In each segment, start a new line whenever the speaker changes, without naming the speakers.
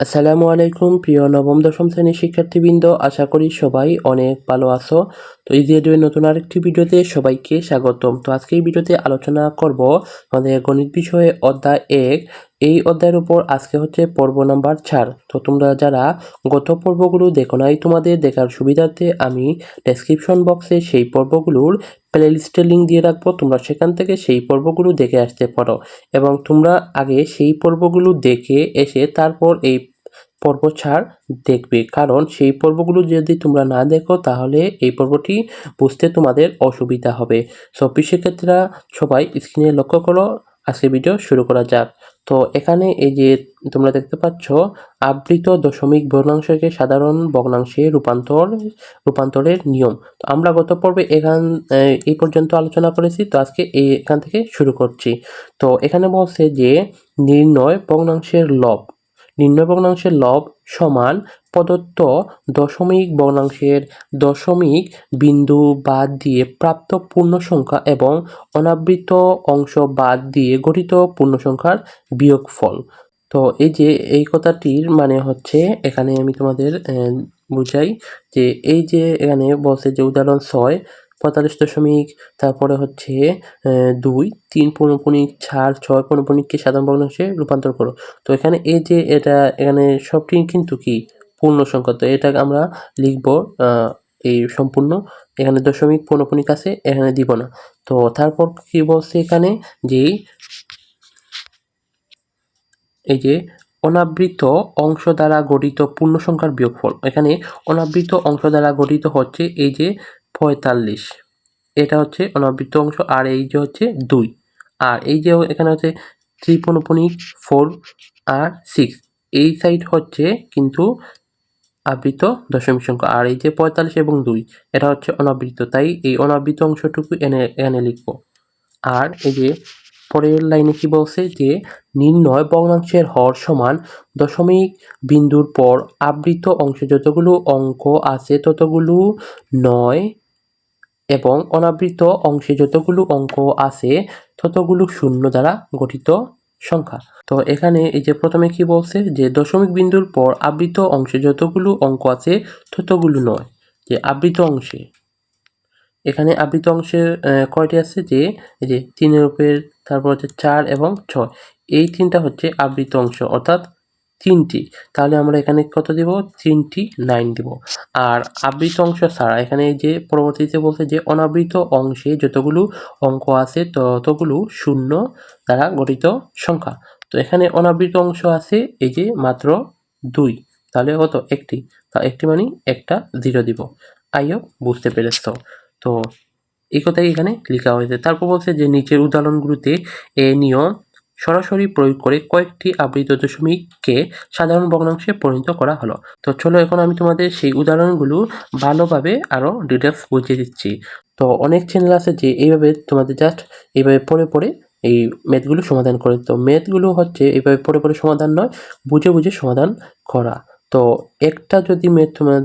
আসসালামু আলাইকুম, প্রিয় নবম, দশম শ্রেণির শিক্ষার্থীবৃন্দ, আশা করি সবাই অনেক ভালো আছো। তো যে নতুন আরেকটি ভিডিওতে সবাইকে স্বাগতম। তো আজকে এই ভিডিওতে আলোচনা করব আমাদের গণিত বিষয়ে অধ্যায় এক। এই অধ্যায়ের উপর আজকে হচ্ছে পর্ব নাম্বার চার। তো তোমরা যারা গত পর্বগুলো দেখো নাই, তোমাদের দেখার সুবিধার্থে আমি ডেসক্রিপশন বক্সে সেই পর্বগুলোর প্লে লিস্টের লিঙ্ক দিয়ে রাখব। তোমরা সেখান থেকে সেই পর্বগুলো দেখে আসতে পারো এবং তোমরা আগে সেই পর্বগুলো দেখে এসে তারপর এই পর্ব ছাড় দেখবে। কারণ সেই পর্বগুলো যদি তোমরা না দেখো, তাহলে এই পর্বটি বুঝতে তোমাদের অসুবিধা হবে। সো শিক্ষার্থীরা সবাই স্ক্রিনে লক্ষ্য করো। আজকে ভিডিও শুরু করা যাক। তো এখানে এই যে তোমরা দেখতে পাচ্ছ, আবৃত দশমিক ভগ্নাংশকে সাধারণ ভগ্নাংশে রূপান্তর, রূপান্তরের নিয়ম। তো আমরা গত পর্বে এখান এই পর্যন্ত আলোচনা করেছি, তো আজকে এখান থেকে শুরু করছি। তো এখানে বলছে যে, নির্ণয় ভগ্নাংশের লব। নির্ণয় ভগ্নাংশের লব সমান প্রদত্ত দশমিক ভগ্নাংশের দশমিক বিন্দু বাদ দিয়ে প্রাপ্ত পূর্ণ সংখ্যা এবং অনাবৃত অংশ বাদ দিয়ে গঠিত পূর্ণ সংখ্যার বিয়োগফল। তো এই যে এই কথাটির মানে হচ্ছে এখানে আমি তোমাদের বুঝাই যে এই যে এখানে বলছে যে উদাহরণ ছয় পঁয়তাল্লিশ দশমিক, তারপরে হচ্ছে দুই, তিন পৌনপুণিক চার, ছয় পৌনপুণিককে সাধারণ ভগ্নাংশে রূপান্তর করো। তো এখানে এই যে এটা, এখানে সবটি কিন্তু কি? পূর্ণ সংখ্যা। তো এটা আমরা লিখব এই সম্পূর্ণ। এখানে দশমিক পৌনপুণিক আছে, এখানে দিব না। তো তারপর কি বলছে এখানে? যে এই যে অনাবৃত অংশ দ্বারা গঠিত পূর্ণ সংখ্যার বিয়োগফল। এখানে অনাবৃত অংশ দ্বারা গঠিত হচ্ছে এই যে পঁয়তাল্লিশ। এটা হচ্ছে অনাবৃত অংশ, আর এই যে হচ্ছে দুই। আর এই যে এখানে হচ্ছে থ্রি পনপনিক ফোর আর সিক্স। এই সাইড হচ্ছে কিন্তু আবৃত দশমিক সংখ্যা, আর এই যে পঁয়তাল্লিশ এবং দুই, এটা হচ্ছে অনাবৃত তাই এই অনাবৃত অংশটুকু এনে এনে লিখব। আর এই যে পরের লাইনে কি বলছে যে নির্ণয় ভগ্নাংশের হর সমান দশমিক বিন্দুর পর আবৃত অংশে, যতগুলো অঙ্ক আছে ততগুলো নয় এবং অনাবৃত অংশে যতগুলো অঙ্ক আছে, ততগুলো শূন্য দ্বারা গঠিত সংখ্যা। তো এখানে এই যে প্রথমে কি বলছে? যে দশমিক বিন্দুর পর আবৃত অংশে যতগুলো অঙ্ক আছে, ততগুলো নয়। যে আবৃত অংশে। এখানে আবৃত অংশের কয়টি আছে? যে, এই যে তিনের উপর, তারপর হচ্ছে চার এবং ছয়। এই তিনটা হচ্ছে আবৃত অংশ। অর্থাৎ তিনটি। তাহলে আমরা এখানে কত দিব? তিনটি নাইন দিব। আর আবৃত অংশ ছাড়া, এখানে যে পরবর্তীতে বলছে যে অনাবৃত অংশে যতগুলো অঙ্ক আছে, ততগুলো শূন্য দ্বারা গঠিত সংখ্যা। তো এখানে অনাবৃত অংশ আছে, এই যে মাত্র দুই। তাহলে কত? একটি। তা একটি মানে একটা জিরো দিব। আইও বুঝতে পেরেছ। তো এই কথাই এখানে লেখা হয়েছে। তারপর বলছে যে নিচের উদাহরণগুলোতে এ নিয়ম সরাসরি প্রয়োগ করে কয়েকটি আবৃত দশমিককে সাধারণ ভগ্নাংশে পরিণত করা হলো। তো চলো এখন আমি তোমাদের সেই উদাহরণগুলো ভালোভাবে আরও ডিটেলস বুঝিয়ে দিচ্ছি। তো অনেক চ্যানেল আছে যে এইভাবে তোমাদের জাস্ট এইভাবে পড়ে পড়ে এই ম্যাথগুলো সমাধান করে। তো ম্যাথগুলো হচ্ছে এইভাবে পড়ে পড়ে সমাধান নয়, বুঝে বুঝে সমাধান করা। তো একটা যদি ম্যাথ তোমার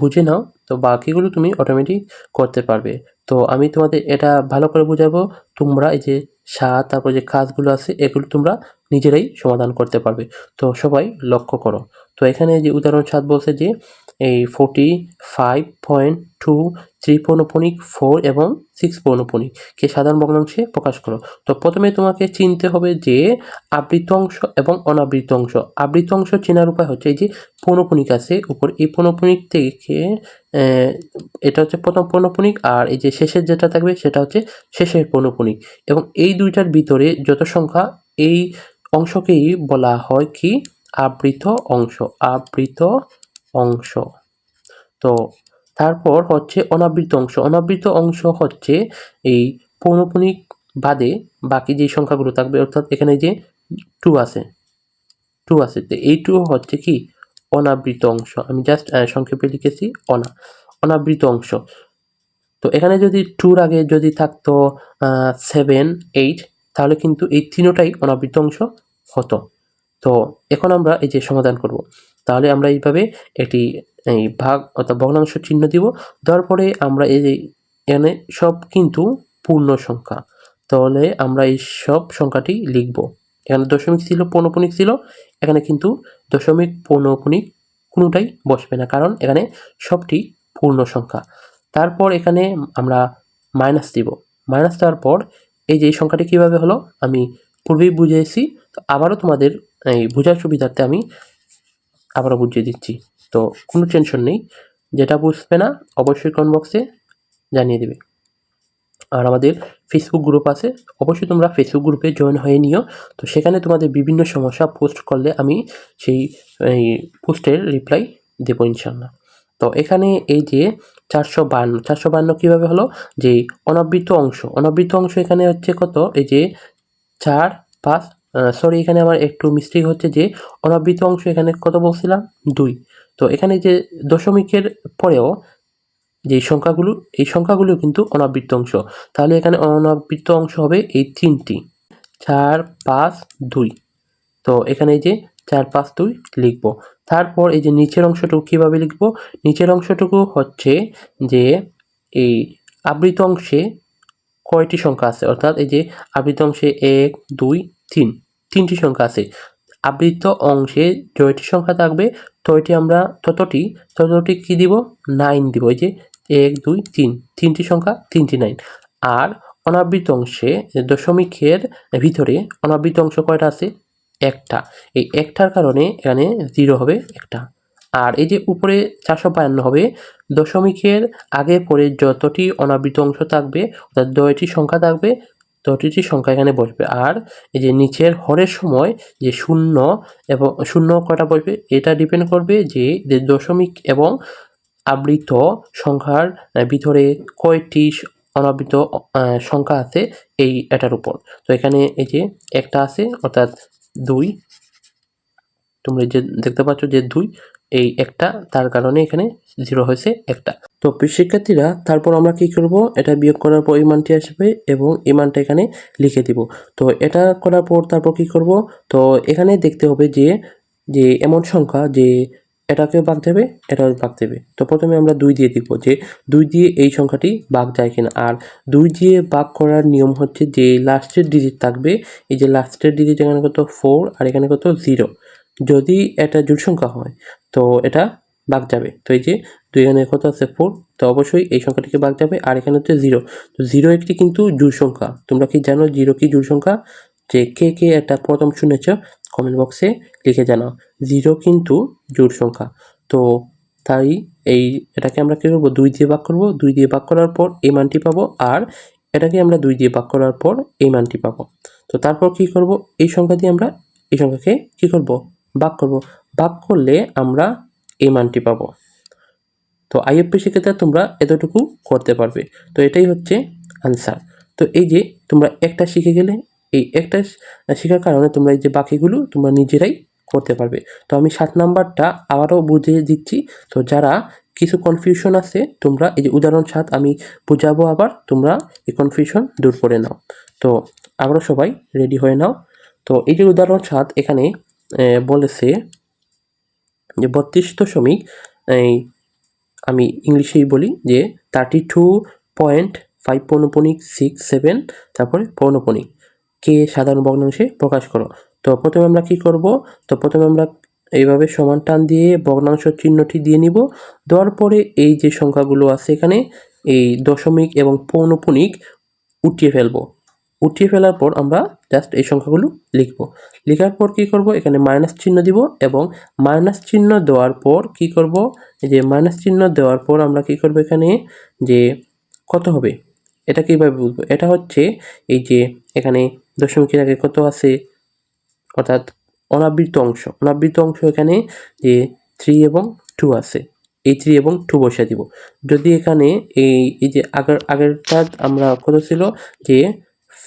বুঝে নাও, তো বাকিগুলো তুমি অটোমেটিক করতে পারবে। তো আমি তোমাদের এটা ভালো করে বোঝাবো। তোমরা এই যে স্বাদ তারপর যে কাজগুলো আছে, এগুলো তোমরা নিজেরাই সমাধান করতে পারবে। তো সবাই লক্ষ্য করো। তো এখানে যে উদাহরণ সাত বলছে যে এই forty five point two three পৌনপণিক four এবং সিক্স পৌনপণিককে সাধারণ ভগ্নাংশে প্রকাশ করো। তো প্রথমে তোমাকে চিনতে হবে যে আবৃত অংশ এবং অনাবৃত অংশ। আবৃত অংশ চেনার উপায় হচ্ছে এই যে পৌনপণিক আছে উপর। এই পৌনপণিক থেকে এটা হচ্ছে প্রথম পৌনপণিক আর এই যে শেষের যেটা থাকবে সেটা হচ্ছে শেষের পৌনপণিক এবং এই দুইটার ভিতরে যত সংখ্যা, এই অংশকেই বলা হয় কি? আবৃত অংশ। আবৃত অংশ। তো তারপর হচ্ছে অনাবৃত অংশ। অনাবৃত অংশ হচ্ছে এই পৌনপুনিক বাদে বাকি যে সংখ্যাগুলো থাকবে, অর্থাৎ এখানে যে টু আছে টু আছে, তো এই টু হচ্ছে কি? অনাবৃত অংশ। আমি জাস্ট সংক্ষেপে লিখেছি, অনা, অনাবৃত অংশ। তো এখানে যদি টুর আগে যদি থাকতো সেভেন এইট তাহলে কিন্তু এই তিনোটাই অনাবৃত অংশ হতো। তো এখন আমরা এই যে সমাধান করব। তাহলে আমরা এইভাবে একটি, এই ভাগ অর্থাৎ ভগ্নাংশ চিহ্ন দিব। দেওয়ার পরে আমরা এই এখানে সব কিন্তু পূর্ণ সংখ্যা। তাহলে আমরা এই সব সংখ্যাটি লিখব। এখানে দশমিক ছিল, পৌনপুনিক ছিল। এখানে কিন্তু দশমিক, পৌনপুনিক কোনোটাই বসবে না। কারণ এখানে সবটি পূর্ণ সংখ্যা। তারপর এখানে আমরা মাইনাস দিব। মাইনাস দেওয়ার পর এই যে এই সংখ্যাটি কীভাবে হলো, আমি পূর্বেই বুঝিয়েছি। তো আবারও তোমাদের, এই বোঝার সুবিধার্থে আমি আবারও বুঝিয়ে দিচ্ছি। তো কোনো টেনশন নেই, যেটা বুঝবে না অবশ্যই কমেন্ট বক্সে জানিয়ে দেবে। আর আমাদের ফেসবুক গ্রুপ আছে, অবশ্যই তোমরা ফেসবুক গ্রুপে জয়েন হয়ে নিও। তো সেখানে তোমাদের বিভিন্ন সমস্যা পোস্ট করলে আমি সেই পোস্টের রিপ্লাই দেবো ইনশাল্লাহ তো এখানে এই যে চারশো বান্ন চারশো বান্ন কীভাবে হলো? যে অনাবৃত অংশ অনাবৃত অংশ এখানে হচ্ছে কত? এই যে চার, পাঁচ সরি এখানে আমার একটু মিস্টেক হচ্ছে যে অনাবৃত অংশ এখানে কত বলছিলাম? দুই। তো এখানে যে দশমিকের পরেও যে সংখ্যাগুলো, এই সংখ্যাগুলো কিন্তু অনাবৃত্ত অংশ। তাহলে এখানে অনাবৃত্ত অংশ হবে এই তিনটি। চার, পাঁচ, দুই। তো এখানে এই যে চার, পাঁচ, দুই লিখব। তারপর এই যে নিচের অংশটুকু কীভাবে লিখব? নিচের অংশটুকু হচ্ছে যে এই আবৃত অংশে কয়টি সংখ্যা আছে? অর্থাৎ এই যে আবৃত অংশে এক, দুই তিন, তিনটি সংখ্যা আছে। আবৃত অংশে জয়টি সংখ্যা থাকবে তয়টি আমরা ততটি ততটি কী দিব? নাইন দিব। এই যে এক, দুই, তিন, তিনটি সংখ্যা, তিনটি নাইন। আর অনাবৃত অংশে দশমিকের ভিতরে অনাবৃত অংশ কয়টা আছে? একটা। এই একটার কারণে এখানে জিরো হবে একটা। আর এই যে উপরে চারশো বায়ান্ন হবে, দশমিকের আগে পরে যতটি অনাবৃত অংশ থাকবে, অর্থাৎ দয়টি সংখ্যা থাকবে ততটি সংখ্যা এখানে বসবে। আর এই যে নিচের হরের সময় যে শূন্য এবং শূন্য কটা বসবে, এটা ডিপেন্ড করবে যে দশমিক এবং আবৃত সংখ্যার ভিতরে কয়টি অনাবৃত সংখ্যা আছে এই এটার উপর। তো এখানে এই যে একটা আছে, অর্থাৎ দুই। তোমরা যে দেখতে পাচ্ছ যে দুই এই একটা, তার কারণে এখানে জিরো হয়েছে একটা। তো শিক্ষার্থীরা, তারপর আমরা কি করব? এটা বিয়োগ করার পর ইমানটি আসবে এবং ইমানটা এখানে লিখে দিব। তো এটা করার পর তারপর কি করব? তো এখানে দেখতে হবে যে যে এমন সংখ্যা যে এটাকেও বাগ দেবে, এটাও বাগ দেবে। তো প্রথমে আমরা দুই দিয়ে দিব যে দুই দিয়ে এই সংখ্যাটি বাগ যায় কিনা। আর দুই দিয়ে বাগ করার নিয়ম হচ্ছে যে লাস্টের ডিজিট থাকবে। এই যে লাস্টের ডিজিট এখানে কত? ফোর আর এখানে কত? জিরো যদি এটা জোড় সংখ্যা হয়, তো এটা বাগ যাবে। তো এই যে দুই এখানে কত আছে? ফোর তো অবশ্যই এই সংখ্যাটিকে বাগ যাবে। আর এখানে হচ্ছে জিরো তো জিরো একটি কিন্তু জোড় সংখ্যা। তোমরা কি জানো জিরো কি জোড় সংখ্যা? যে কে কে এটা প্রথম শুনেছ কমেন্ট বক্সে লিখে জানাও। জিরো কিন্তু জোড় সংখ্যা। তো তাই এই এটাকে আমরা কী করব? দুই দিয়ে ভাগ করব। দুই দিয়ে ভাগ করার পর এই মানটি পাবো। আর এটাকে আমরা দুই দিয়ে ভাগ করার পর এই মানটি পাবো। তো তারপর কি করব? এই সংখ্যা দিয়ে আমরা এই সংখ্যাকে কি করব? ভাগ করব। ভাগ করলে আমরা এই মানটি পাবো। তো আইএফপি সেক্ষেত্রে তোমরা এতটুকু করতে পারবে। তো এটাই হচ্ছে আনসার তো এই যে তোমরা একটা শিখে গেলে, এই একটা শেখার কারণে তোমরা এই যে বাকিগুলো তোমরা নিজেরাই করতে পারবে। তো আমি সাত নাম্বারটা আবারও বুঝিয়ে দিচ্ছি। তো যারা কিছু কনফিউশন আছে, তোমরা এই যে উদাহরণ সাত আমি বুঝাবো আবার, তোমরা এই কনফিউশন দূর করে নাও। তো আবারও সবাই রেডি হয়ে নাও। তো এই যে উদাহরণ সাত, এখানে বলেছে যে বত্রিশ দশমিক আমি ইংলিশেই বলি যে থার্টি টু পয়েন্ট ফাইভ পৌনপনিক সিক্স সেভেন তারপরে পৌনপনিক। কে সাধারণ ভগ্নাংশে প্রকাশ করো? তো প্রথমে আমরা কি করব? তো প্রথমে আমরা এইভাবে সমান টান দিয়ে ভগ্নাংশ চিহ্নটি দিয়ে নিব। দেওয়ার পরে এই যে সংখ্যাগুলো আছে এখানে, এই দশমিক এবং পৌনপনিক উঠিয়ে ফেলব। উঠিয়ে ফেলার পর আমরা জাস্ট এই সংখ্যাগুলো লিখব। লেখার পর কি করব? এখানে মাইনাস চিহ্ন দিব এবং মাইনাস চিহ্ন দেওয়ার পর কি করব? এই যে মাইনাস চিহ্ন দেওয়ার পর আমরা কি করব এখানে? যে কত হবে? এটা কীভাবে বুঝব? এটা হচ্ছে এই যে এখানে দশমিকের আগে কত আছে? অর্থাৎ অনাবৃত অংশ। অনাবৃত অংশ এখানে যে থ্রি এবং টু আছে। এই থ্রি এবং টু বসে দিব। যদি এখানে এই এই যে আগের আগেরটা আমরা কত ছিল? যে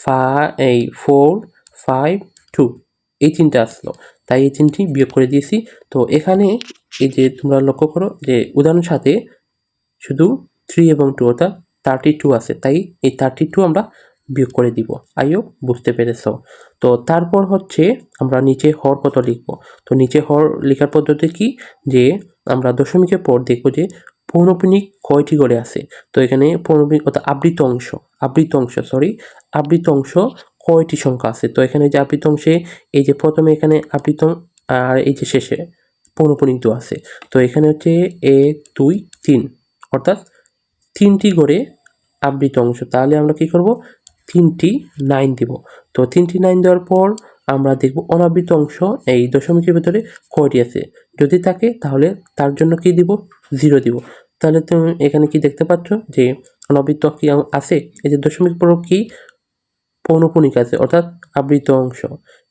ফা এই ফোর ফাইভ টু এই তিনটা আসলো। তাই এই তিনটি বিয়োগ করে দিয়েছি। তো এখানে এই যে তোমরা লক্ষ্য করো যে উদাহরণ সাথে শুধু থ্রি এবং টু অর্থাৎ থার্টি টু আছে। তাই এই থার্টি টু আমরা বিয়োগ করে দিব। আইও, বুঝতে পেরেছ? তো তারপর হচ্ছে আমরা নিচে হর কত লিখব? তো নিচে হর লেখার পদ্ধতি কি? যে আমরা দশমিকের পর দেখব যে পৌনপুনিক কয়টি করে আছে? তো এখানে পৌনপুনিক অর্থাৎ আবৃত অংশ আবৃত অংশ সরি আবৃত অংশ কয়টি সংখ্যা আছে? তো এখানে যে আবৃত অংশে, এই যে প্রথমে এখানে আবৃত আর এই যে শেষে পৌনপুনিত আছে। তো এখানে হচ্ছে এক, দুই, তিন, অর্থাৎ তিনটি করে আবৃত অংশ। তাহলে আমরা কি করব? তিনটি নাইন দিব। তো তিনটি নাইন দেওয়ার পর আমরা দেখব অনাবৃত অংশ, এই দশমিকের ভেতরে কয়টি আছে? যদি থাকে, তাহলে তার জন্য কি দিব? জিরো দিব। তাহলে তুমি এখানে কি দেখতে পাচ্ছ? যে অনাবৃত কি আছে? এই যে দশমিক পর কি? পৌনপুনিক আছে, অর্থাৎ আবৃত অংশ।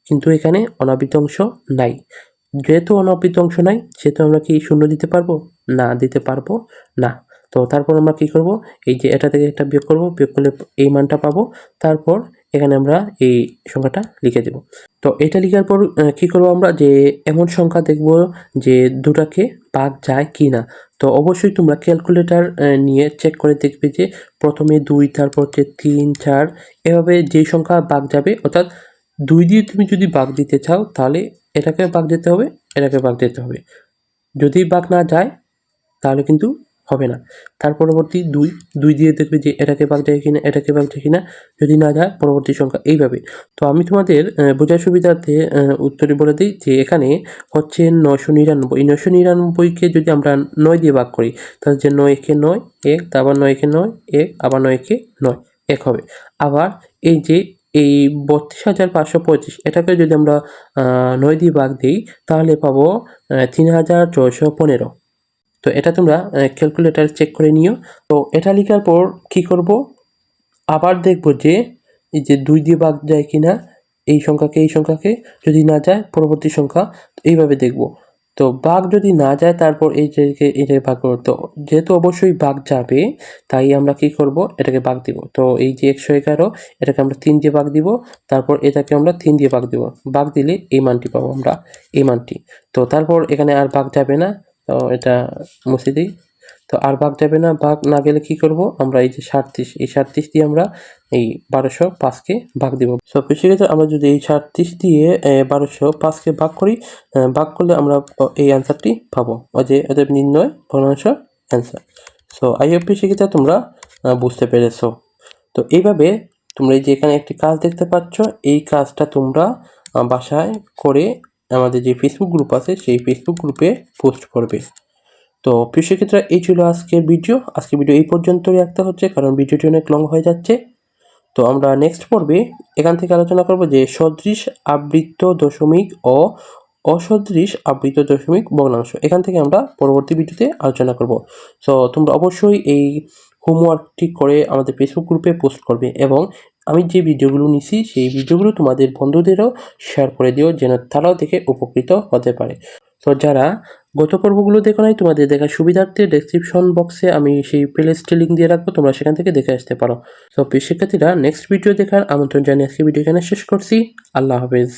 কিন্তু এখানে অনাবৃত অংশ নাই। যেহেতু অনাবৃত অংশ নাই, সেহেতু আমরা কি শূন্য দিতে পারব? না, দিতে পারব না। তো তারপর আমরা কি করব? এই যে এটা থেকে একটা বিয়োগ করব, বিয়োগ করলে এই মানটা পাবো। তারপর এখানে আমরা এই সংখ্যাটা লিখে দেব। তো এটা লেখার পর কি করব আমরা? যে এমন সংখ্যা দেখব যে দুটাকে ভাগ যায় কি না। তো অবশ্যই তোমরা ক্যালকুলেটর নিয়ে চেক করে দেখবে যে প্রথমে দুই, তারপর হচ্ছে তিন, চার, এভাবে যেই সংখ্যা ভাগ যাবে, অর্থাৎ দুই দিয়ে তুমি যদি ভাগ দিতে চাও, তাহলে এটাকে ভাগ দিতে হবে, এটাকে ভাগ দিতে হবে। যদি ভাগ না যায়, তাহলে কিন্তু হবে না। তার পরবর্তী দুই দুই দিয়ে দেখবে যে এটাকে ভাগ যায় কিনা এটাকে ভাগ যায় কিনা, যদি না যায় পরবর্তী সংখ্যা এইভাবে। তো আমি তোমাদের বোঝার সুবিধার্থে উত্তরে বলে দিই যে এখানে হচ্ছে নশো নিরানব্বই। নয়শো নিরানব্বইকে যদি আমরা নয় দিয়ে ভাগ করি, তাহলে যে নয় একে নয়, এক আবার নয় একে নয়, এক, আবার নয় একে নয়, এক হবে। আবার এই যে এই বত্রিশ হাজার পাঁচশো পঁচিশ, এটাকে যদি আমরা নয় দিয়ে ভাগ দিই, তাহলে পাবো তিন হাজার ছয়শো পনেরো। তো এটা তোমরা ক্যালকুলেটার চেক করে নিও। তো এটা লেখার পর কি করব? আবার দেখব যে এই যে দুই দিয়ে ভাগ যায় কিনা, এই সংখ্যাকে এই সংখ্যাকে যদি না যায়, পরবর্তী সংখ্যা এইভাবে দেখব। তো বাঘ যদি না যায়, তারপর এই যে এটাকে ভাগ করব। তো যেহেতু অবশ্যই বাঘ যাবে, তাই আমরা কি করব? এটাকে ভাগ দিব। তো এই যে একশো এগারো, এটাকে আমরা তিন দিয়ে ভাগ দিব। তারপর এটাকে আমরা তিন দিয়ে ভাগ দিব। ভাগ দিলে এই মানটি পাবো আমরা, এই মানটি। তো তারপর এখানে আর বাঘ যাবে না। তো এটা মুছে দিই তো আর ভাগ যাবে না ভাগ না গেলে কি করব? আমরা এই যে সাতত্রিশ, এই সাতত্রিশ দিয়ে আমরা এই বারোশো পাঁচকে ভাগ দিব। সব সেক্ষেত্রে আমরা যদি এই সাতত্রিশ দিয়ে বারোশো পাঁচকে ভাগ করি ভাগ করলে আমরা এই অ্যান্সারটি পাবো। যে এদের নির্ণয় ভগ্নাংশ অ্যান্সার সো আই হোপ সেক্ষেত্রে তোমরা বুঝতে পেরেছ। তো এইভাবে তোমরা এই যে এখানে একটি কাজ দেখতে পাচ্ছ, এই কাজটা তোমরা বাসায় করে আমাদের যে ফেসবুক গ্রুপ আছে, সেই ফেসবুক গ্রুপে পোস্ট করবে। তো প্রিয় সেক্ষেত্রে এই ছিল আজকের ভিডিও আজকের ভিডিও এই পর্যন্তই রাখতে হচ্ছে, কারণ ভিডিওটি অনেক লং হয়ে যাচ্ছে। তো আমরা নেক্সট পর্বে এখান থেকে আলোচনা করব যে সদৃশ আবৃত্ত দশমিক ও অসদৃশ আবৃত দশমিক ভগ্নাংশ। এখান থেকে আমরা পরবর্তী ভিডিওতে আলোচনা করব। সো তোমরা অবশ্যই এই হোমওয়ার্কটি করে আমাদের ফেসবুক গ্রুপে পোস্ট করবে এবং আমি যে ভিডিওগুলো নিছি, সেই ভিডিওগুলো তোমাদের বন্ধুদেরও শেয়ার করে দিও, যেন তারাও দেখে উপকৃত হতে পারে। তো যারা গত পর্বগুলো দেখো নাই, তোমাদের দেখা সুবিধার্থে ডেসক্রিপশন বক্সে আমি সেই প্লেলিস্টে লিঙ্ক দিয়ে রাখব, তোমরা সেখান থেকে দেখে আসতে পারো। তো শিক্ষার্থীরা নেক্সট ভিডিও দেখার আমন্ত্রণ জানিয়ে আজকে ভিডিও এখানে শেষ করছি। আল্লাহ হাফেজ।